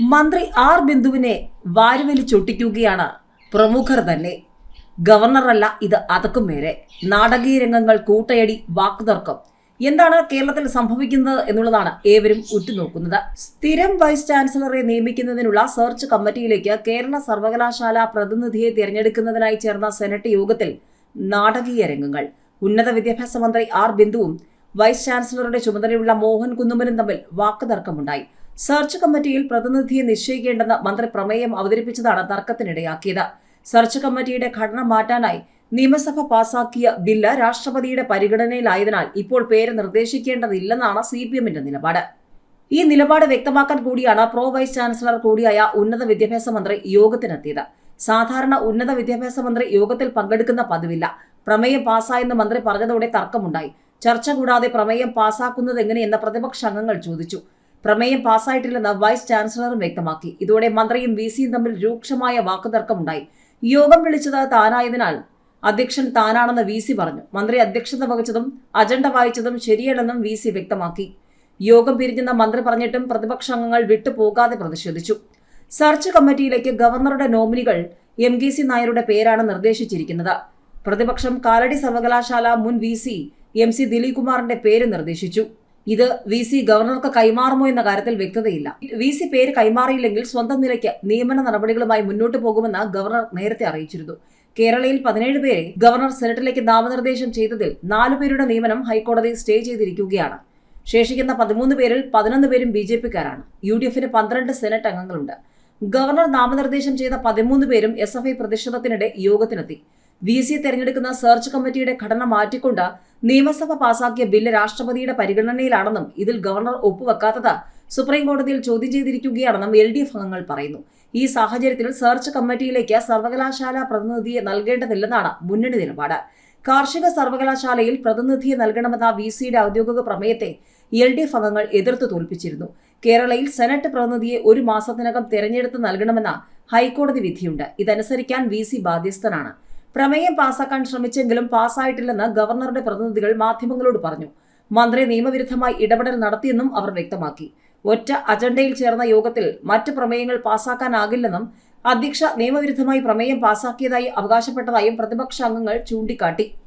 മന്ത്രി ആർ ബിന്ദുവിനെ വാരിവലിച്ചൊട്ടിക്കുകയാണ് പ്രമുഖർ തന്നെ. ഗവർണറല്ല ഇത് അതക്കും മേരെ നാടകീയ രംഗങ്ങൾ കൂട്ടയടി വാക്കുതർക്കം. എന്താണ് കേരളത്തിൽ സംഭവിക്കുന്നത് എന്നുള്ളതാണ് ഏവരും ഉറ്റുനോക്കുന്നത്. സ്ഥിരം വൈസ് ചാൻസലറെ നിയമിക്കുന്നതിനുള്ള സെർച്ച് കമ്മിറ്റിയിലേക്ക് കേരള സർവകലാശാല പ്രതിനിധിയെ തിരഞ്ഞെടുക്കുന്നതിനായി ചേർന്ന സെനറ്റ് യോഗത്തിൽ നാടകീയ രംഗങ്ങൾ. ഉന്നത വിദ്യാഭ്യാസ മന്ത്രി ആർ ബിന്ദുവും വൈസ് ചാൻസലറുടെ ചുമതലയുള്ള മോഹൻ കുന്നുമനും തമ്മിൽ വാക്കുതർക്കമുണ്ടായി. സെർച്ച് കമ്മിറ്റിയിൽ പ്രതിനിധിയെ നിശ്ചയിക്കേണ്ടെന്ന് മന്ത്രി പ്രമേയം അവതരിപ്പിച്ചതാണ് തർക്കത്തിനിടയാക്കിയത്. സെർച്ച് കമ്മിറ്റിയുടെ ഘടന മാറ്റാനായി നിയമസഭ പാസാക്കിയ ബില്ല് രാഷ്ട്രപതിയുടെ പരിഗണനയിലായതിനാൽ ഇപ്പോൾ പേര് നിർദ്ദേശിക്കേണ്ടതില്ലെന്നാണ് സി പി എമ്മിന്റെ നിലപാട്. ഈ നിലപാട് വ്യക്തമാക്കാൻ കൂടിയാണ് പ്രോ വൈസ് ചാൻസലർ കൂടിയായ ഉന്നത വിദ്യാഭ്യാസ മന്ത്രി യോഗത്തിനെത്തിയത്. സാധാരണ ഉന്നത വിദ്യാഭ്യാസ മന്ത്രി യോഗത്തിൽ പങ്കെടുക്കുന്ന പതിവില്ല. പ്രമേയം പാസ്സായെന്ന് മന്ത്രി പറഞ്ഞതോടെ തർക്കമുണ്ടായി. ചർച്ച കൂടാതെ പ്രമേയം പാസ്സാക്കുന്നത് എങ്ങനെയെന്ന് പ്രതിപക്ഷ അംഗങ്ങൾ ചോദിച്ചു. പ്രമേയം പാസ്സായിട്ടില്ലെന്ന് വൈസ് ചാൻസലറും വ്യക്തമാക്കി. ഇതോടെ മന്ത്രിയും വി സിയും തമ്മിൽ രൂക്ഷമായ വാക്കുതർക്കമുണ്ടായി. യോഗം വിളിച്ചത് താനായതിനാൽ അധ്യക്ഷൻ താനാണെന്ന് വി സി പറഞ്ഞു. മന്ത്രി അധ്യക്ഷത വഹിച്ചതും അജണ്ട വായിച്ചതും ശരിയല്ലെന്നും വി സി വ്യക്തമാക്കി. യോഗം പിരിഞ്ഞെന്ന മന്ത്രി പറഞ്ഞിട്ടും പ്രതിപക്ഷാംഗങ്ങൾ വിട്ടുപോകാതെ പ്രതിഷേധിച്ചു. സെർച്ച് കമ്മിറ്റിയിലേക്ക് ഗവർണറുടെ നോമിനികൾ എം കെ സി നായരുടെ പേരാണ് നിർദ്ദേശിച്ചിരിക്കുന്നത്. പ്രതിപക്ഷം കാലടി സർവകലാശാല മുൻ V C M C Dileep കുമാറിന്റെ പേര് നിർദ്ദേശിച്ചു. ഇത് വി സി ഗവർണർക്ക് കൈമാറുമോ എന്ന കാര്യത്തിൽ വ്യക്തതയില്ല. വി സി പേര് കൈമാറിയില്ലെങ്കിൽ സ്വന്തം നിലയ്ക്ക് നിയമന നടപടികളുമായി മുന്നോട്ട് പോകുമെന്ന് ഗവർണർ നേരത്തെ അറിയിച്ചിരുന്നു. കേരളയിൽ പതിനേഴ് പേരെ ഗവർണർ സെനറ്റിലേക്ക് നാമനിർദ്ദേശം ചെയ്തതിൽ നാലു പേരുടെ നിയമനം ഹൈക്കോടതി സ്റ്റേ ചെയ്തിരിക്കുകയാണ്. ശേഷിക്കുന്ന പതിമൂന്ന് പേരിൽ പതിനൊന്ന് പേരും ബി ജെ പിക്കാരാണ്. യു ഡി എഫിന് പന്ത്രണ്ട് സെനറ്റ് അംഗങ്ങളുണ്ട്. ഗവർണർ നാമനിർദ്ദേശം ചെയ്ത പതിമൂന്ന് പേരും എസ് എഫ് ഐ പ്രതിഷേധത്തിനിടെ യോഗത്തിനെത്തി. വി സി തെരഞ്ഞെടുക്കുന്ന സെർച്ച് കമ്മിറ്റിയുടെ ഘടന മാറ്റിക്കൊണ്ട് നിയമസഭ പാസാക്കിയ ബില്ല് രാഷ്ട്രപതിയുടെ പരിഗണനയിലാണെന്നും ഇതിൽ ഗവർണർ ഒപ്പുവെക്കാത്തത് സുപ്രീം കോടതിയിൽ ചോദ്യം ചെയ്തിരിക്കുകയാണെന്നും എൽ ഡി എഫ് അംഗങ്ങൾ പറയുന്നു. ഈ സാഹചര്യത്തിൽ സെർച്ച് കമ്മിറ്റിയിലേക്ക് സർവകലാശാല പ്രതിനിധിയെ നൽകേണ്ടതില്ലെന്നാണ് മുന്നണി നിലപാട്. കാർഷിക സർവകലാശാലയിൽ പ്രതിനിധിയെ നൽകണമെന്ന വി സിയുടെ ഔദ്യോഗിക പ്രമേയത്തെ എൽ ഡി എഫ് അംഗങ്ങൾ എതിർത്ത് തോൽപ്പിച്ചിരുന്നു. കേരളയിൽ സെനറ്റ് പ്രതിനിധിയെ ഒരു മാസത്തിനകം തെരഞ്ഞെടുത്ത് നൽകണമെന്ന ഹൈക്കോടതി വിധിയുണ്ട്. ഇതനുസരിക്കാൻ വി സി ബാധ്യസ്ഥനാണ്. പ്രമേയം പാസാക്കാൻ ശ്രമിച്ചെങ്കിലും പാസായിട്ടില്ലെന്ന് ഗവർണറുടെ പ്രതിനിധികൾ മാധ്യമങ്ങളോട് പറഞ്ഞു. മന്ത്രി നിയമവിരുദ്ധമായി ഇടപെടൽ നടത്തിയെന്നും അവർ വ്യക്തമാക്കി. ഒറ്റ അജണ്ടയിൽ ചേർന്ന യോഗത്തിൽ മറ്റ് പ്രമേയങ്ങൾ പാസാക്കാനാകില്ലെന്നും അധ്യക്ഷ നിയമവിരുദ്ധമായി പ്രമേയം പാസാക്കിയതായി അവകാശപ്പെട്ടതായും പ്രതിപക്ഷാംഗങ്ങൾ ചൂണ്ടിക്കാട്ടി.